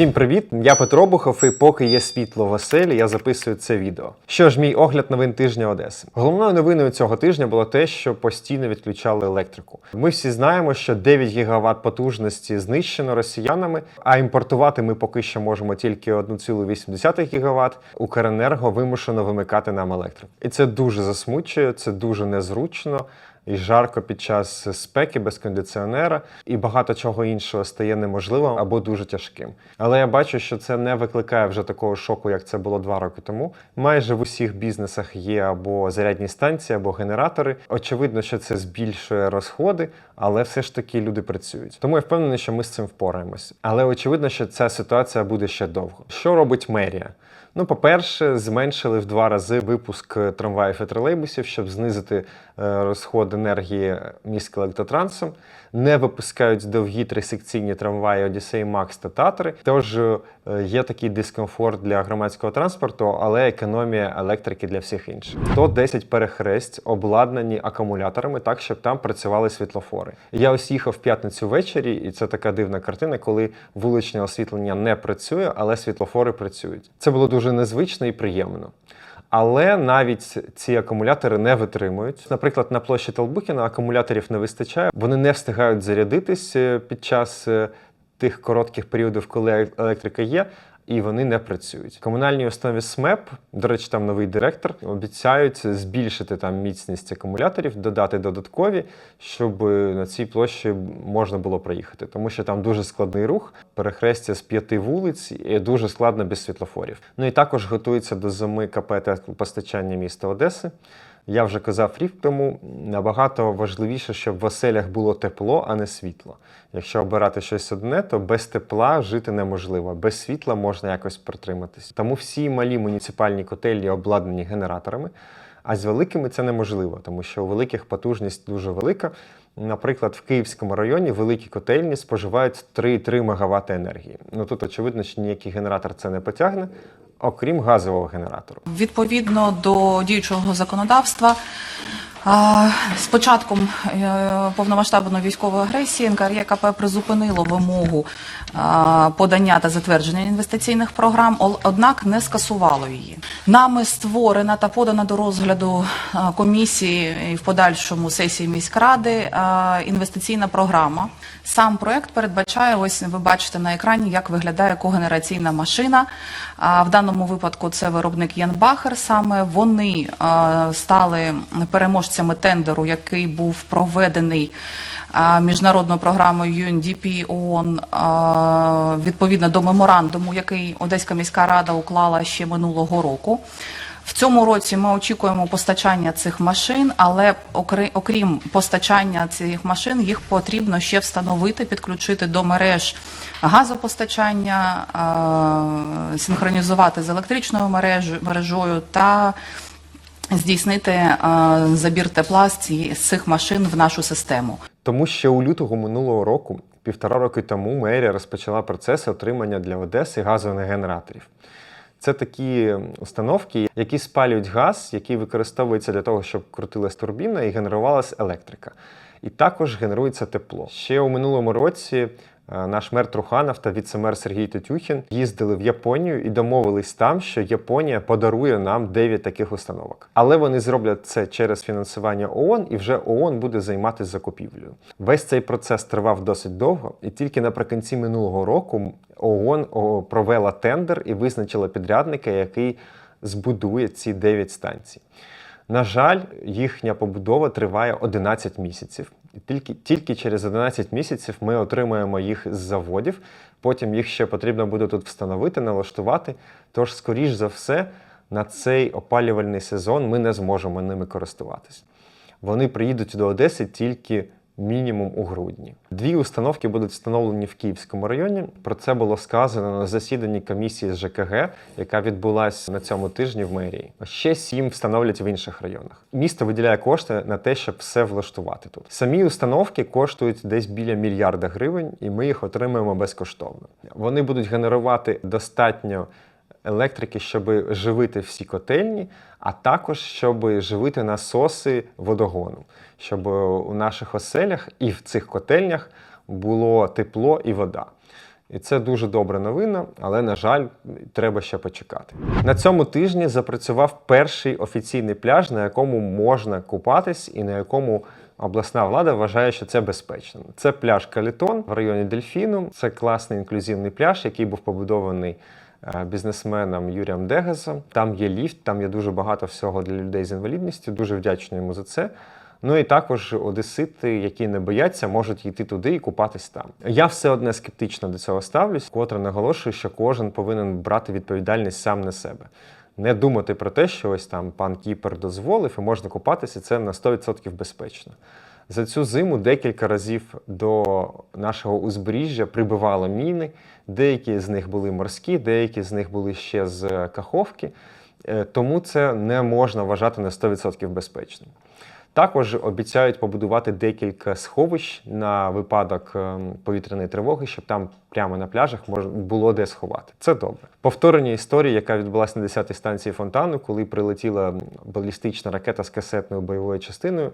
Всім привіт! Я Петро Бухов, і поки є світло в я записую це відео. Що ж, мій огляд новин тижня Одеси. Головною новиною цього тижня було те, що постійно відключали електрику. Ми всі знаємо, що 9 ГВт потужності знищено росіянами, а імпортувати ми поки що можемо тільки 1,8 ГВт. Укренерго вимушено вимикати нам електрику. І це дуже засмучує, це дуже незручно і жарко під час спеки без кондиціонера, і багато чого іншого стає неможливим або дуже тяжким. Але я бачу, що це не викликає вже такого шоку, як це було два роки тому. Майже в усіх бізнесах є або зарядні станції, або генератори. Очевидно, що це збільшує розходи, але все ж таки люди працюють. Тому я впевнений, що ми з цим впораємось. Але очевидно, що ця ситуація буде ще довго. Що робить мерія? Ну, по-перше, зменшили в два рази випуск трамваїв і тролейбусів, щоб знизити розход енергії міськелектротрансом. Не випускають довгі трисекційні трамваї Одіссей Макс та Татри. Тож е, є такий дискомфорт для громадського транспорту, але економія електрики для всіх інших. То 10 перехресть обладнані акумуляторами так, щоб там працювали світлофори. Я ось їхав в п'ятницю ввечері, і це така дивна картина, коли вуличне освітлення не працює, але світлофори працюють. Це було дуже незвично і приємно. Але навіть ці акумулятори не витримують. Наприклад, на площі Толбухіна акумуляторів не вистачає, вони не встигають зарядитись е, під час е, тих коротких періодів, коли електрика є. І вони не працюють. Комунальній установі СМЕП, до речі, там новий директор, обіцяють збільшити там міцність акумуляторів, додати додаткові, щоб на цій площі можна було проїхати. Тому що там дуже складний рух, перехрестя з п'яти вулиць, і дуже складно без світлофорів. Ну і також готується до зими КП постачання міста Одеси. Я вже казав рік тому, набагато важливіше, щоб в оселях було тепло, а не світло. Якщо обирати щось одне, то без тепла жити неможливо, без світла можна якось протриматись. Тому всі малі муніципальні котельні обладнані генераторами. А з великими це неможливо, тому що у великих потужність дуже велика. Наприклад, в Київському районі великі котельні споживають 3,3 МВт енергії. Ну тут очевидно, що ніякий генератор це не потягне, окрім газового генератору. Відповідно до діючого законодавства, з початком е, повномасштабної військової агресії НКРЄКП призупинило вимогу подання та затвердження інвестиційних програм, однак не скасувало її. Нами створена та подана до розгляду комісії і в подальшому сесії міськради інвестиційна програма. Сам проект передбачає, ось ви бачите на екрані, як виглядає когенераційна машина. В даному випадку це виробник Янбахер. Саме вони стали переможцями тендеру, який був проведений міжнародною програмою UNDP ООН відповідно до меморандуму, який Одеська міська рада уклала ще минулого року. В цьому році ми очікуємо постачання цих машин, але окрім постачання цих машин, їх потрібно ще встановити, підключити до мереж газопостачання, синхронізувати з електричною мережою та здійснити е, забір тепла з цих машин в нашу систему. Тому ще у лютого минулого року, півтора роки тому, мерія розпочала процес отримання для Одеси газових генераторів. Це такі установки, які спалюють газ, який використовується для того, щоб крутилась турбіна і генерувалась електрика. І також генерується тепло. Ще у минулому році наш мер Труханов та віцемер Сергій Тетюхін їздили в Японію і домовились там, що Японія подарує нам 9 таких установок. Але вони зроблять це через фінансування ООН, і вже ООН буде займатися закупівлею. Весь цей процес тривав досить довго, і тільки наприкінці минулого року ООН провела тендер і визначила підрядника, який збудує ці 9 станцій. На жаль, їхня побудова триває 11 місяців. Тільки, тільки через 11 місяців ми отримаємо їх з заводів. Потім їх ще потрібно буде тут встановити, налаштувати. Тож, скоріш за все, на цей опалювальний сезон ми не зможемо ними користуватись. Вони приїдуть до Одеси тільки мінімум у грудні. Дві установки будуть встановлені в Київському районі. Про це було сказано на засіданні комісії з ЖКГ, яка відбулася на цьому тижні в мерії. Ще сім встановлять в інших районах. Місто виділяє кошти на те, щоб все влаштувати тут. Самі установки коштують десь біля мільярда гривень, і ми їх отримуємо безкоштовно. Вони будуть генерувати достатньо електрики, щоб живити всі котельні, а також щоб живити насоси водогону, щоб у наших оселях і в цих котельнях було тепло і вода. І це дуже добра новина, але на жаль, треба ще почекати. На цьому тижні запрацював перший офіційний пляж, на якому можна купатись, і на якому обласна влада вважає, що це безпечно. Це пляж Калітон в районі Дельфіну. Це класний інклюзивний пляж, який був побудований бізнесменом Юрієм Дегасом. Там є ліфт, там є дуже багато всього для людей з інвалідністю. Дуже вдячний йому за це. Ну і також одесити, які не бояться, можуть йти туди і купатись там. Я все одне скептично до цього ставлюсь, котре наголошую, що кожен повинен брати відповідальність сам на себе. Не думати про те, що ось там пан Кіпер дозволив і можна купатися, це на 100% безпечно. За цю зиму декілька разів до нашого узбережжя прибивало міни. Деякі з них були морські, деякі з них були ще з Каховки. Е, Тому це не можна вважати на 100% безпечним. Також обіцяють побудувати декілька сховищ на випадок ем, повітряної тривоги, щоб там прямо на пляжах було де сховати. Це добре. Повторення історії, яка відбулася на 10-й станції фонтану, коли прилетіла балістична ракета з касетною бойовою частиною.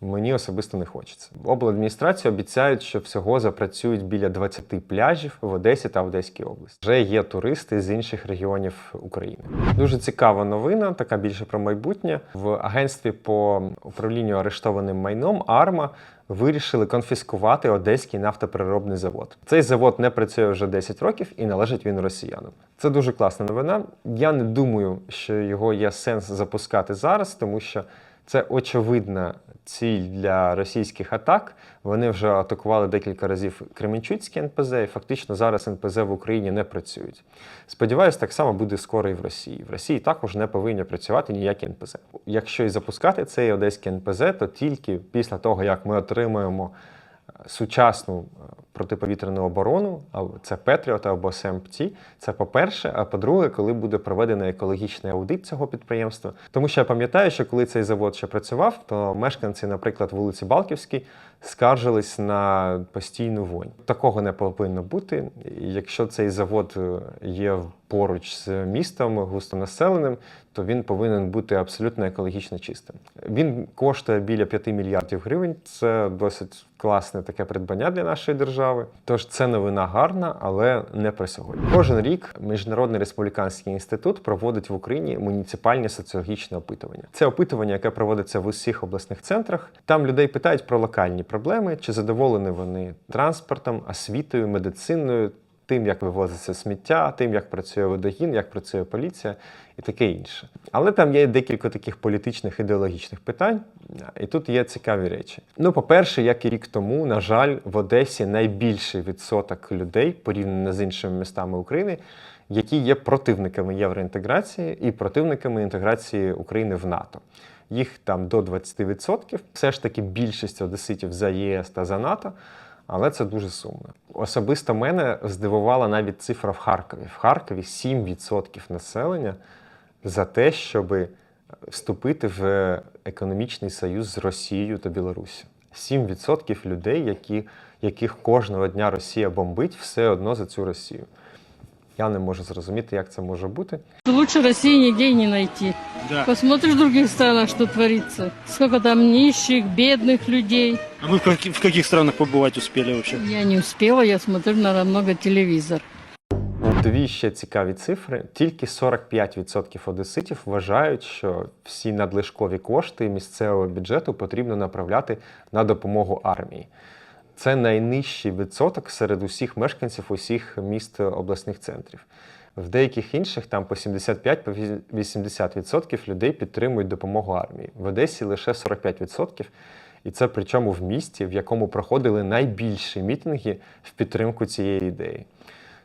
Мені особисто не хочеться. Обладміністрації обіцяють, що всього запрацюють біля 20 пляжів в Одесі та Одеській області. Вже є туристи з інших регіонів України. Дуже цікава новина, така більше про майбутнє. В агентстві по управлінню арештованим майном АРМА вирішили конфіскувати Одеський нафтопереробний завод. Цей завод не працює вже 10 років і належить він росіянам. Це дуже класна новина. Я не думаю, що його є сенс запускати зараз, тому що це очевидна ціль для російських атак. Вони вже атакували декілька разів Кременчуцькі НПЗ, і фактично зараз НПЗ в Україні не працюють. Сподіваюсь, так само буде скоро і в Росії. В Росії також не повинні працювати ніякі НПЗ. Якщо і запускати цей одеський НПЗ, то тільки після того, як ми отримаємо сучасну е, протиповітряну оборону, а це Петріот або СМПТ. Це по-перше. А по-друге, коли буде проведений екологічний аудит цього підприємства. Тому що я пам'ятаю, що коли цей завод ще працював, то мешканці, наприклад, вулиці Балківській, скаржились на постійну вонь. Такого не повинно бути. Якщо цей завод е, є поруч з містом густонаселеним, то він повинен бути абсолютно екологічно чистим. Він коштує біля 5 мільярдів гривень. Це досить класне таке придбання для нашої держави. Тож це новина гарна, але не про сьогодні. Кожен рік Міжнародний республіканський інститут проводить в Україні муніципальні соціологічні опитування. Це опитування, яке проводиться в усіх обласних центрах. Там людей питають про локальні проблеми, чи задоволені вони транспортом, освітою, медициною. Тим, як вивозиться сміття, тим, як працює водогін, як працює поліція і таке інше. Але там є декілька таких політичних ідеологічних питань, і тут є цікаві речі. Ну, по-перше, як і рік тому, на жаль, в Одесі найбільший відсоток людей порівняно з іншими містами України, які є противниками євроінтеграції і противниками інтеграції України в НАТО. Їх там до 20%. Все ж таки більшість одеситів за єС та за НАТО. Але це дуже сумно. Особисто мене здивувала навіть цифра в Харкові. В Харкові 7% населення за те, щоб вступити в економічний союз з Росією та Білоруссю. 7% людей, які, яких кожного дня Росія бомбить, все одно за цю Росію. Я не можу зрозуміти, як це може бути. Лучше России нигде и не найти. Да. Посмотришь в других странах, что творится. Сколько там нищих, бедных людей. А вы в каких, в каких странах побывать успели вообще? Я не успела, я смотрю на много телевизор. Дві ще цікаві цифри. Тільки 45% одеситів вважають, що всі надлишкові кошти місцевого бюджету потрібно направляти на допомогу армії. Це найнижчий відсоток серед усіх мешканців усіх міст обласних центрів. В деяких інших там по 75-80% людей підтримують допомогу армії. В Одесі лише 45%. І це причому в місті, в якому проходили найбільші мітинги в підтримку цієї ідеї.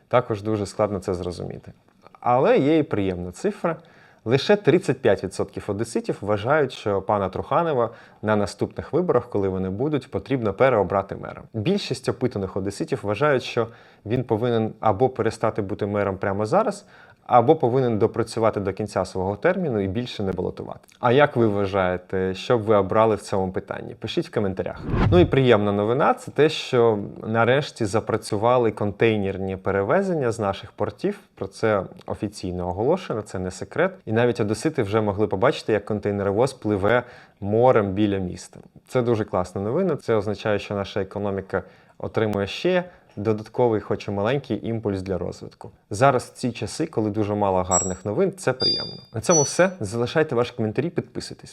Також дуже складно це зрозуміти. Але є і приємна цифра. Лише 35% одеситів вважають, що пана Труханова на наступних виборах, коли вони будуть, потрібно переобрати мером. Більшість опитаних одеситів вважають, що він повинен або перестати бути мером прямо зараз, або повинен допрацювати до кінця свого терміну і більше не балотувати. А як ви вважаєте, що б ви обрали в цьому питанні? Пишіть в коментарях. Ну і приємна новина це те, що нарешті запрацювали контейнерні перевезення з наших портів. Про це офіційно оголошено, це не секрет. І навіть одесити вже могли побачити, як контейнеровоз пливе морем біля міста. Це дуже класна новина. Це означає, що наша економіка отримує ще додатковий, хоч і маленький імпульс для розвитку. Зараз ці часи, коли дуже мало гарних новин, це приємно. На цьому все. Залишайте ваші коментарі, підписуйтесь.